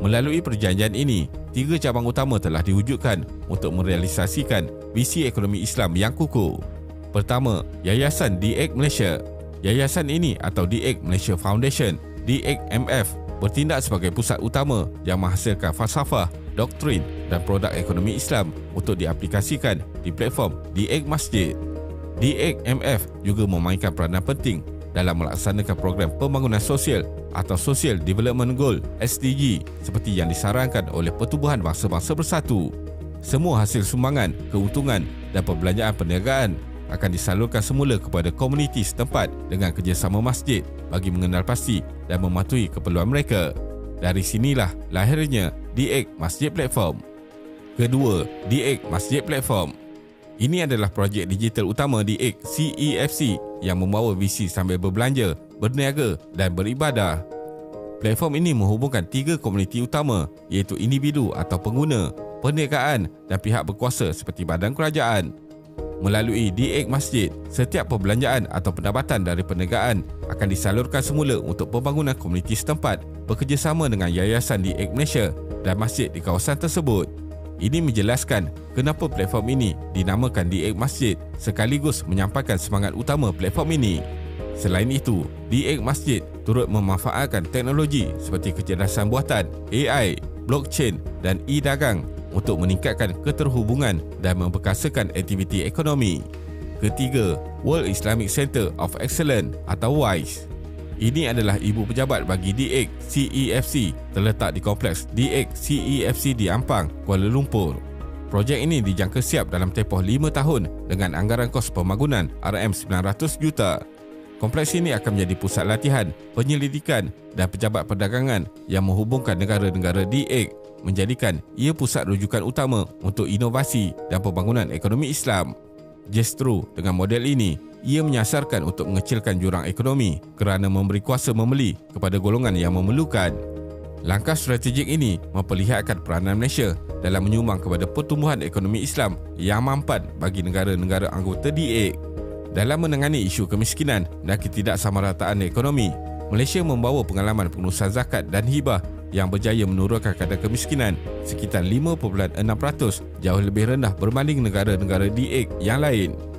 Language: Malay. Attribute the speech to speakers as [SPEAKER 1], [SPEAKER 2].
[SPEAKER 1] Melalui perjanjian ini, tiga cabang utama telah diwujudkan untuk merealisasikan visi ekonomi Islam yang kukuh. Pertama, Yayasan DIEK Malaysia. Yayasan ini atau DIEK Malaysia Foundation, DIEK MF, bertindak sebagai pusat utama yang menghasilkan falsafah, doktrin dan produk ekonomi Islam untuk diaplikasikan di platform DIEK Masjid. DIEK MF juga memainkan peranan penting dalam melaksanakan program pembangunan sosial atau Social Development Goal SDG seperti yang disarankan oleh Pertubuhan Bangsa-Bangsa Bersatu. Semua hasil sumbangan, keuntungan dan perbelanjaan perniagaan akan disalurkan semula kepada komuniti setempat dengan kerjasama masjid bagi mengenal pasti dan mematuhi keperluan mereka. Dari sinilah lahirnya DX Masjid Platform. Kedua, DX Masjid Platform. Ini adalah projek digital utama DX CEFC yang membawa visi sambil berbelanja berniaga dan beribadah. Platform ini menghubungkan tiga komuniti utama iaitu individu atau pengguna, perniagaan dan pihak berkuasa seperti badan kerajaan. Melalui DX Masjid, setiap perbelanjaan atau pendapatan dari perniagaan akan disalurkan semula untuk pembangunan komuniti setempat bekerjasama dengan Yayasan DX Malaysia dan masjid di kawasan tersebut. Ini menjelaskan kenapa platform ini dinamakan DX Masjid sekaligus menyampaikan semangat utama platform ini. Selain itu, DX Masjid turut memanfaatkan teknologi seperti kecerdasan buatan, AI, blockchain dan e-dagang untuk meningkatkan keterhubungan dan memperkasakan aktiviti ekonomi. Ketiga, World Islamic Center of Excellence atau WISE. Ini adalah ibu pejabat bagi DX CEFC terletak di kompleks DX CEFC di Ampang, Kuala Lumpur. Projek ini dijangka siap dalam tempoh 5 tahun dengan anggaran kos pembangunan RM900 juta. Kompleks ini akan menjadi pusat latihan, penyelidikan dan pejabat perdagangan yang menghubungkan negara-negara DX menjadikan ia pusat rujukan utama untuk inovasi dan pembangunan ekonomi Islam. Justru dengan model ini, ia menyasarkan untuk mengecilkan jurang ekonomi kerana memberi kuasa membeli kepada golongan yang memerlukan. Langkah strategik ini memperlihatkan peranan Malaysia dalam menyumbang kepada pertumbuhan ekonomi Islam yang mampan bagi negara-negara anggota DA. Dalam menangani isu kemiskinan dan ketidaksamarataan ekonomi, Malaysia membawa pengalaman pengurusan zakat dan hibah yang berjaya menurunkan kadar kemiskinan sekitar 5.6% jauh lebih rendah berbanding negara-negara DA yang lain.